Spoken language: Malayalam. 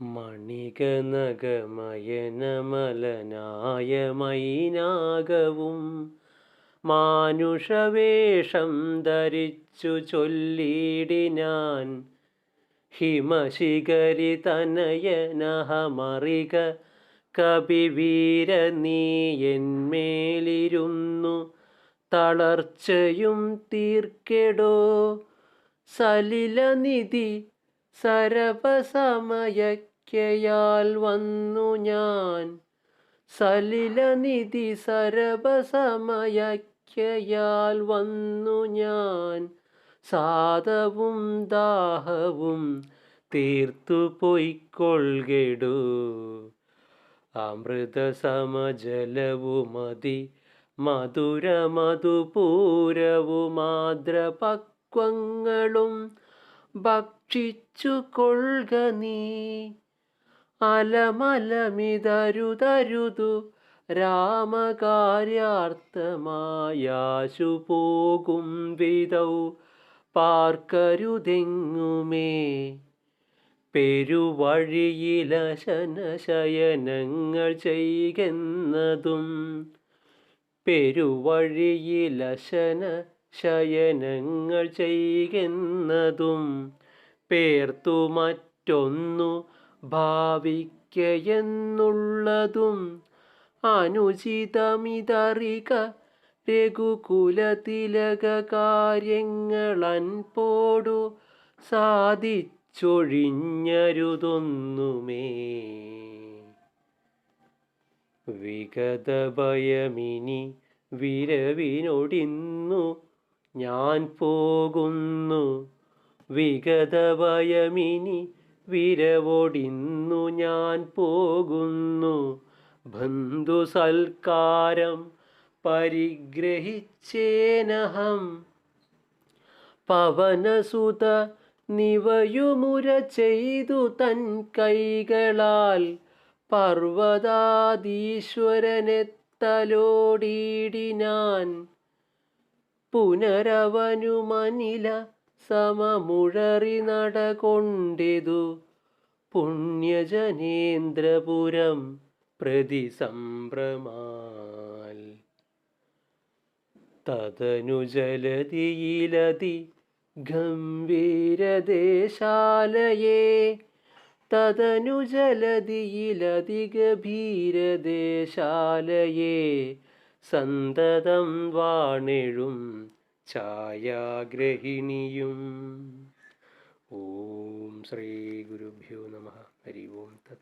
മണികനകമയനമലനായ മൈനാകവും മാനുഷവേഷം ധരിച്ചു ചൊല്ലിടിനാൻ ഹിമശിഖരി തനയനഹമറിക കപിവീര നീ എന്മേലിരുന്നു തളർച്ചയും തീർക്കെടോ സലിലനിധി സരപസമയക്കയാൽ വന്നു ഞാൻ. സലിലനിധി സരപസമയക്കയാൽ വന്നു ഞാൻ. സാധവും ദാഹവും തീർത്തു പൊയ്ക്കൊള്ളിടൂ അമൃത സമജലവുമതി മധുര മധുപൂരവുമാദ്രപക്വങ്ങളും ഭക്ഷിച്ചു കൊള്ളുക നീ. അലമലമിതരുതരുതു. രാമകാര്യാർത്ഥമായാശു പോകും വിധൗ. പാർക്കരുതെങ്ങുമേ? പെരുവഴിയിലശനശയനങ്ങൾ ചെയ്യുന്നതും പെരുവഴിയിലശന ശയനങ്ങൾ ചെയ്യുന്നതും. പേർത്തു മറ്റൊന്നു ഭാവിക്കയെന്നുള്ളതും അനുചിതമിതറിക രഘുകുലതിലക കാര്യങ്ങളൻപോടു സാധിച്ചൊഴിഞ്ഞരുതൊന്നുമേ. വിഗതഭയമിനി വിരവിനൊടിന്നു ഞാൻ പോകുന്നു. വിഗതഭയമിനി വിരവൊടിന്നു ഞാൻ പോകുന്നു. ബന്ധുസൽക്കാരം പരിഗ്രഹിച്ചേനഹം. പവനസുത നിവയുമുര ചെയ്തു തൻ കൈകളാൽ പർവതാധീശ്വരനെ തലോടിയിടിനാൻ പുനരവനുമനില സമമുഴറി നടകൊണ്ടിതു പുണ്യജനേന്ദ്രപുരം പ്രതിസംഭ്രമാൽ. തതനുജലതിയിലതി ഗംഭീരദേശാലയേ തതനുജലതിയിലതി ഗഭീരദേശാലയേ സന്തതം വാണെഴും ഛായാഗ്രഹിണിയും. ഓം ശ്രീ ഗുരുഭ്യോ നമ.